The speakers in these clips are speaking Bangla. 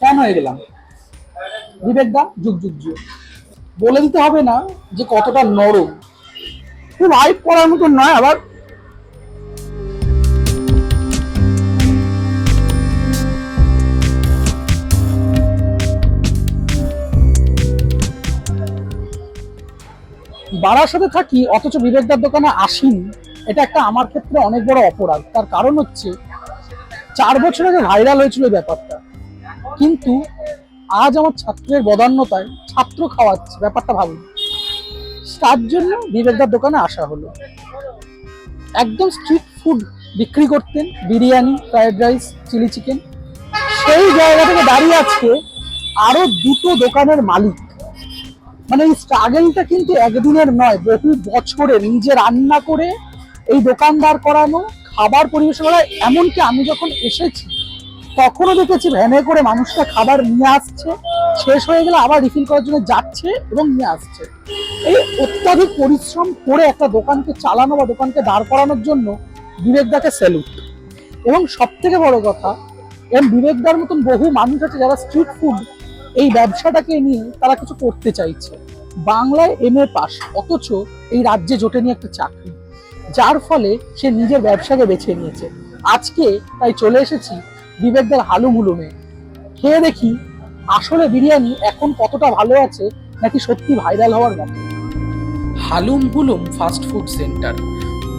ফ্যান হয়ে গেলাম? বিবেক দা, যুগ যুগ যুগ। বলে দিতে হবে না যে কতটা নরম। খুব হাইপ করার মতন নয়, আবার বারাসাতে থাকি, অথচ বিবেকদার দোকানে আসিনি। এটা একটা আমার ক্ষেত্রে অনেক বড় অপরাধ। তার কারণ হচ্ছে, চার বছর আগে ভাইরাল হয়েছিল ব্যাপারটা। কিন্তু আজ আমার ছাত্রের বদান্যতায় ছাত্র খাওয়াচ্ছে, ব্যাপারটা ভাবুন। তার জন্য বিবেকদার দোকানে আসা হলো। একদম স্ট্রিট ফুড বিক্রি করতেন, biryani fried rice chilli chicken সেই জায়গা থেকে দাঁড়িয়ে আজকে আরও দুটো দোকানের মালিক। মানে এই স্ট্রাগেলটা কিন্তু একদিনের নয়, বহু বছরে নিজে রান্না করে এই দোকানদার করানো, খাবার পরিবেশন করা, এমনকি আমি যখন এসেছি তখনও দেখেছি ভ্যানে করে মানুষটা খাবার নিয়ে আসছে, শেষ হয়ে গেলে আবার রিফিল করার জন্য যাচ্ছে এবং নিয়ে আসছে। এই অত্যাধিক পরিশ্রম করে একটা দোকানকে চালানো বা দোকানকে দাঁড় করানোর জন্য বিবেকদাকে স্যালুট এবং সব থেকে বড় কথা এম বিবেকদার মতন বহু মানুষ আছে যারা স্ট্রিট ফুড এই ব্যবসাটাকে নিয়ে তারা কিছু করতে চাইছে। বাংলায় এম এ পাস, অথচ এই রাজ্যে জোটে নিয়ে একটা চাকরি। যার ফলে সে নিজের ব্যবসাকে বেছে নিয়েছে। আজকে তাই চলে এসেছি বিবেকদার হালুম হুলুমে খেয়ে দেখি আসলে বিরিয়ানি এখন কতটা ভালো আছে নাকি সত্যি ভাইরাল হওয়ার মতো Halum Hulum fast food centre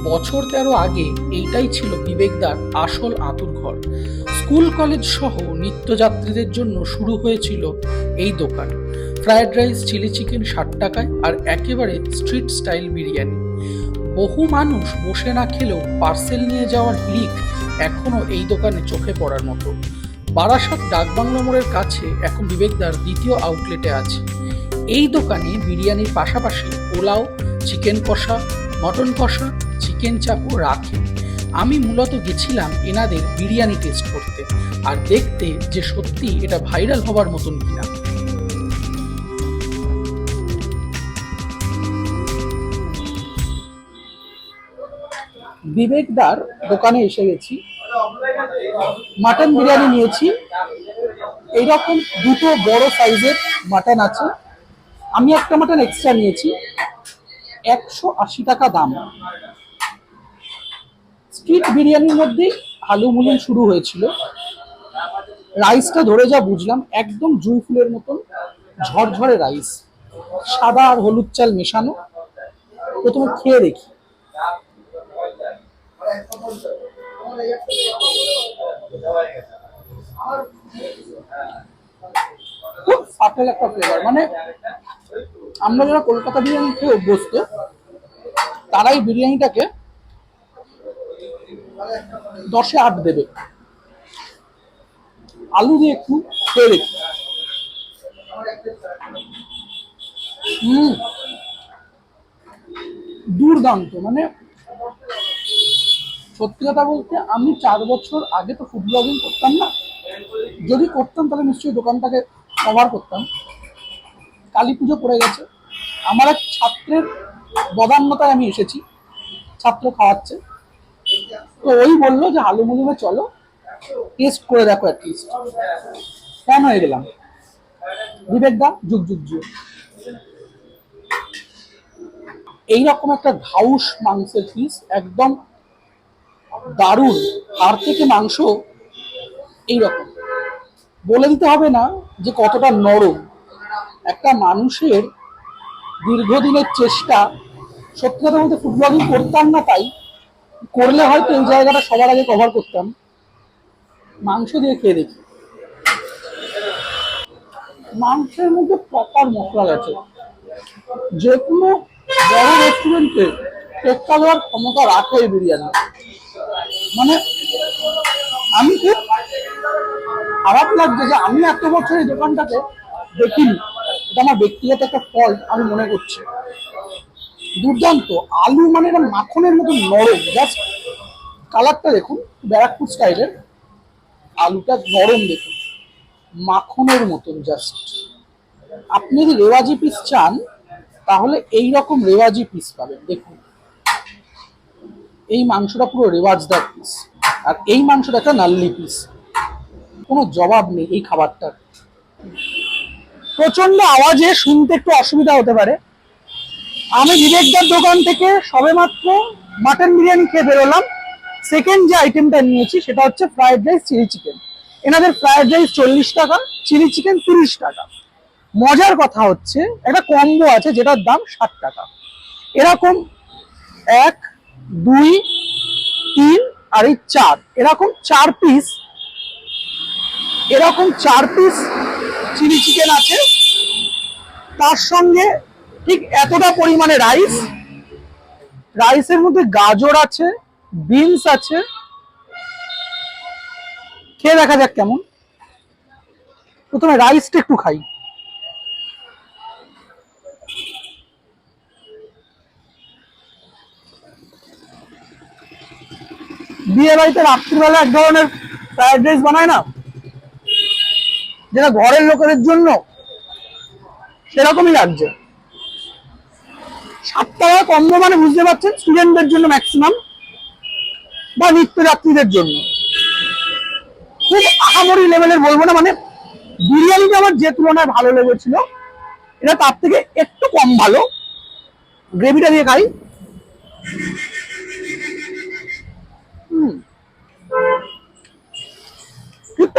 বছর তেরো আগে এইটাই ছিল বিবেকদার আসল আতুর ঘর। স্কুল, কলেজ সহ নিত্যযাত্রীদের জন্য শুরু হয়েছিল এই দোকান। ফ্রায়েড রাইস, চিলি চিকেন ষাট টাকায় আর একেবারে স্ট্রিট স্টাইল বিরিয়ানি। বহু মানুষ বসে না খেলেও পার্সেল নিয়ে যাওয়ার লিক এখনও এই দোকানে চোখে পড়ার মতো। বারাসাত ডাকবাংলো মোড়ের কাছে এখন বিবেকদার দ্বিতীয় আউটলেটে আছে। এই দোকানে বিরিয়ানির পাশাপাশি পোলাও চিকেন কষা মটন কষা চিকেন চাপও রাখে। আমি মূলত গেছিলাম এনাদের বিরিয়ানি টেস্ট করতে, আর দেখতে যে সত্যি এটা ভাইরাল হবার মতন কিনা। বিবেকদার দোকানে এসে গেছি। মাটন বিরিয়ানি নিয়েছি। এইরকম দুটো বড় সাইজের মাটন আছে। আমি একটা মাটন এক্সট্রা নিয়েছি। একশো আশি টাকা দাম। স্ট্রিট বিরিয়ানির মধ্যেই আলু মুলুম শুরু হয়েছিল। রাইসটা ধরে যা বুঝলাম, একদম জুই ফুলের মতন, ঝরঝরে রাইস সাদা আর হলুদ চাল মেশানো। প্রথমে খেয়ে দেখি। খুব সাটেল একটা ফ্লেভার মানে আমরা যারা কলকাতা বিরিয়ানি খেয়ে অভ্যস্ত, তারাই বিরিয়ানিটাকে দশে আট দেবে। আলু দিয়ে একটু খেয়ে দেখি। দুর্দান্ত মানে সত্যি কথা বলতে আমি চার বছর আগে তো ফুড ব্লগিং করতাম না। যদি করতাম তাহলে নিশ্চয়ই দোকানটাকে কভার করতাম। কালী পুজো পড়ে গেছে। আমার এক ছাত্রের বদান্যতায় আমি এসেছি। ছাত্র খাওয়াচ্ছে। তো ওই বলল যে, আলু মুলুমে চলো। টেস্ট করে দেখো অ্যাটলিস্ট ফ্যান হয়ে গেলাম? বিবেক দা, যুগ যুগ যুগ। এইরকম একটা ঘাউস মাংসের পিস একদম দারুণ। হাড় থেকে মাংস, এইরকম। বলে দিতে হবে না যে কতটা নরম। একটা মানুষের দীর্ঘদিনের চেষ্টা, সত্যি কথা বলতে ফুড ব্লগিং করতাম না তাই। করলে হয়তো এই জায়গাটা সবার আগে কভার করতাম। মাংস দিয়ে খেয়ে দেখি। মাংসের মধ্যে প্রপার মশলা গেছে। যে কোনো বড় রেস্টুরেন্টে টেক্কা দেওয়ার ক্ষমতা রাখে এই বিরিয়ানি। মানে আমি খুব খারাপ লাগছে যে আমি এত বছর এই দোকানটাকে দেখিনি। এটা আমার ব্যক্তিগত একটা ফল আমি মনে করছি। দুর্দান্ত। আলু মানে এটা মাখনের মতো নরম। জাস্ট কালারটা দেখুন, ব্যারাকপুর স্টাইলের। আলুটা নরম দেখুন। মাখনের মতন জাস্ট আপনি যদি রেওয়াজি পিস চান, তাহলে এই রকম রেওয়াজি পিস পাবেন। দেখুন। এই মাংসটা পুরো রেওয়াজদার পিস আর এই মাংসটা একটা নাল্লি পিস কোনো জবাব নেই এই খাবারটার। প্রচণ্ড আওয়াজে শুনতে একটু অসুবিধা হতে পারে। আমি বিবেকদার দোকান থেকে সবেমাত্র মাটন বিরিয়ানি খেয়ে বেরোলাম। সেকেন্ড যে আইটেমটা নিয়েছি সেটা হচ্ছে ফ্রাইড রাইস চিলি চিকেন এনাদের ফ্রাইড রাইস চল্লিশ টাকা চিলি চিকেন তিরিশ টাকা। মজার কথা হচ্ছে, একটা কম্বো আছে যেটার দাম ষাট টাকা। এরকম এক দুই, তিন, আর এই চার। এরকম চার পিস এরকম চার পিস চিলি চিকেন আছে। তার সঙ্গে ঠিক এতটা পরিমাণে রাইস রাইসের মধ্যে গাজর আছে বিনস আছে। খেয়ে দেখা যাক কেমন। প্রথমে রাইসটা একটু খাই। বিয়ে বাড়িতে রাত্রিবেলা এক ধরনের ফ্রাইড রাইস বানায় না? যেটা ঘরের লোকেদের জন্য সেরকমই লাগছে। সাত টাকা কম মানে বুঝতে পারছেন? স্টুডেন্টদের জন্য ম্যাক্সিমাম বা নিত্যযাত্রীদের জন্য। খুব আহামরি লেভেলের বলব না মানে বিরিয়ানিটা আমার যে তুলনায় ভালো লেগেছিল, এটা তার থেকে একটু কম ভালো। গ্রেভিটা দিয়ে খাই।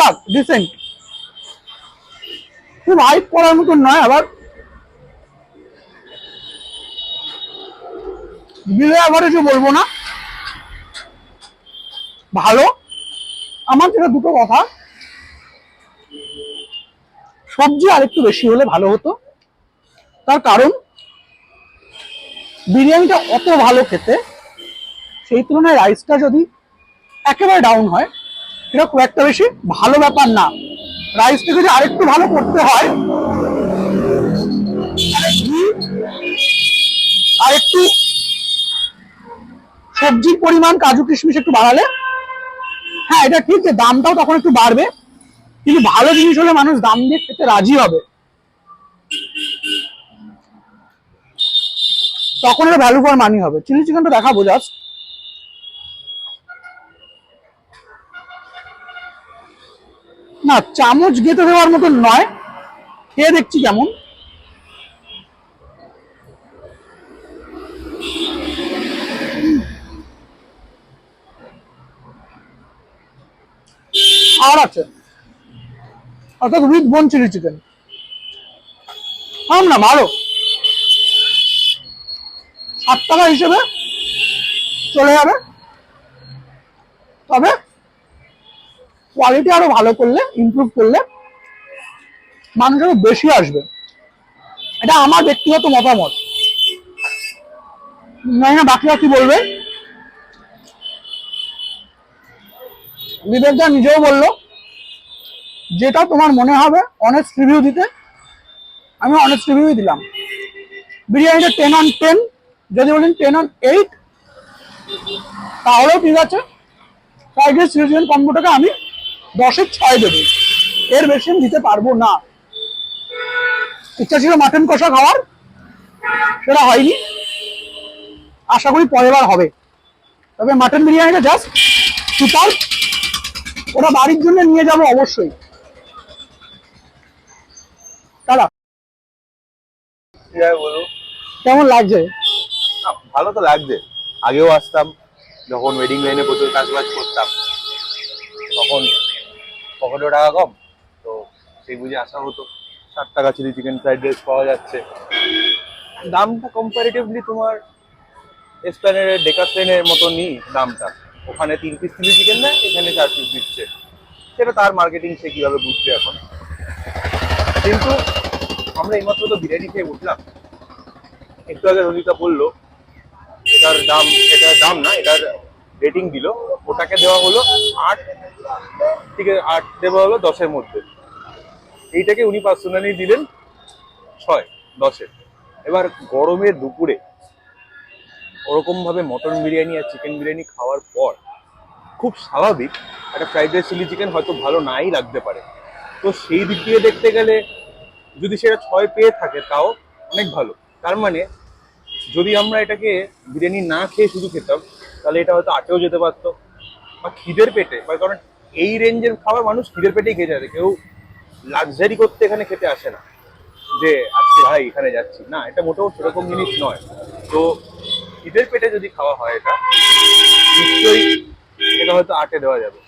ঠিকঠাক ডিসেন্ট খুব হাইপ করার মতন নয় আবার। বলব না? ভালো। আমার যেটা দুটো কথা। সবজি আরেকটু বেশি হলে ভালো হতো। তার কারণ, বিরিয়ানিটা অত ভালো খেতে, সেই তুলনায় রাইসটা যদি একেবারে ডাউন হয় এটা খুব একটা বেশি ভালো ব্যাপার না। রাইসটা যদি আরেকটু ভালো করতে হয় আর একটু সবজির পরিমাণ কাজু কিশমিশ একটু বাড়ালে হ্যাঁ এটা ঠিক যে দামটাও তখন একটু বাড়বে, কিন্তু ভালো জিনিস হলে মানুষ দাম দিয়ে খেতে রাজি হবে। তখন এটা ভ্যালু ফর মানি হবে। চিলি চিকেনটা দেখাবো জাস্ট না, চামচ গেঁথে দেওয়ার মতন নয়। খেয়ে দেখছি কেমন। আর আছে। অর্থাৎ উইথ বোন চিলি চিকেন আম না, ভালো। ষাট টাকা হিসেবে চলে যাবে। তবে কোয়ালিটি আরও ভালো করলে ইমপ্রুভ করলে মানুষ আরও বেশি আসবে। এটা আমার ব্যক্তিগত মতামত। না বাকিরা কি বলবে? বিবেকদা নিজেও বলল, যেটা তোমার মনে হবে অনেস্ট রিভিউ দিতে, আমি অনেস্ট রিভিউ দিলাম। বিরিয়ানিটা টেন অন টেন যদি বলেন টেন অন এইট তাহলেও ঠিক আছে। কম্বোটাকে আমি দশের ছয় দেবো। এর বেশি আমি দিতে পারব না। ইচ্ছা ছিল মাটন কষা খাওয়ার সেটা হয়নি। আশা করি পরের বার হবে। তবে মাটন বিরিয়ানিটা জাস্ট সুপার ওরা বাড়ির জন্য নিয়ে যাব অবশ্যই। দাদা কেমন লাগছে? ভালো তো লাগছে। আগেও আসতাম যখন ওয়েডিং লাইনে প্রচুর কাজ বাজ করতাম তখন পকেটেও টাকা কম, তো সেই বুঝে আসা হতো। ষাট টাকা চিলি চিকেন ফ্রাইড রাইস পাওয়া যাচ্ছে। দামটা কম্পারেটিভলি তোমার এসপ্যানের মতো মতনই দামটা। ওখানে তিন পিস চিলি চিকেন দেয় এখানে চার পিস দিচ্ছে সেটা তার মার্কেটিং সে কীভাবে বুঝছে এখন? কিন্তু আমরা এইমাত্র তো বিরিয়ানি খেয়ে উঠলাম। একটু আগে রনিতা বলল, এটার দাম এটার দাম না, এটার রেটিং দিল। ওটাকে দেওয়া হলো আট থেকে আট, দেওয়া হলো দশের মধ্যে। এইটাকে উনি পার্সোনালি দিলেন ছয়, দশের। এবার গরমের দুপুরে ওরকম ভাবে মটন বিরিয়ানি আর চিকেন বিরিয়ানি খাওয়ার পর খুব স্বাভাবিক একটা ফ্রাইড রাইস চিলি চিকেন হয়তো ভালো নাই লাগতে পারে। তো সেই দিক দিয়ে দেখতে গেলে যদি সেটা ছয় পেয়ে থাকে তাও অনেক ভালো। তার মানে যদি আমরা এটাকে বিরিয়ানি না খেয়ে শুধু খেতাম তাহলে এটা হয়তো আটেও যেতে পারতো। বা খিদের পেটে, বা কারণ এই রেঞ্জের খাবার মানুষ খিদের পেটেই খেয়ে আসে কেউ লাক্সারি করতে এখানে খেতে আসে না। যে আজকে ভাই, এখানে যাচ্ছি। না, এটা মোটেও সেরকম জিনিস নয়। তো খিদের পেটে যদি খাওয়া হয় এটা, নিশ্চয়ই এটা হয়তো আটে দেওয়া যাবে।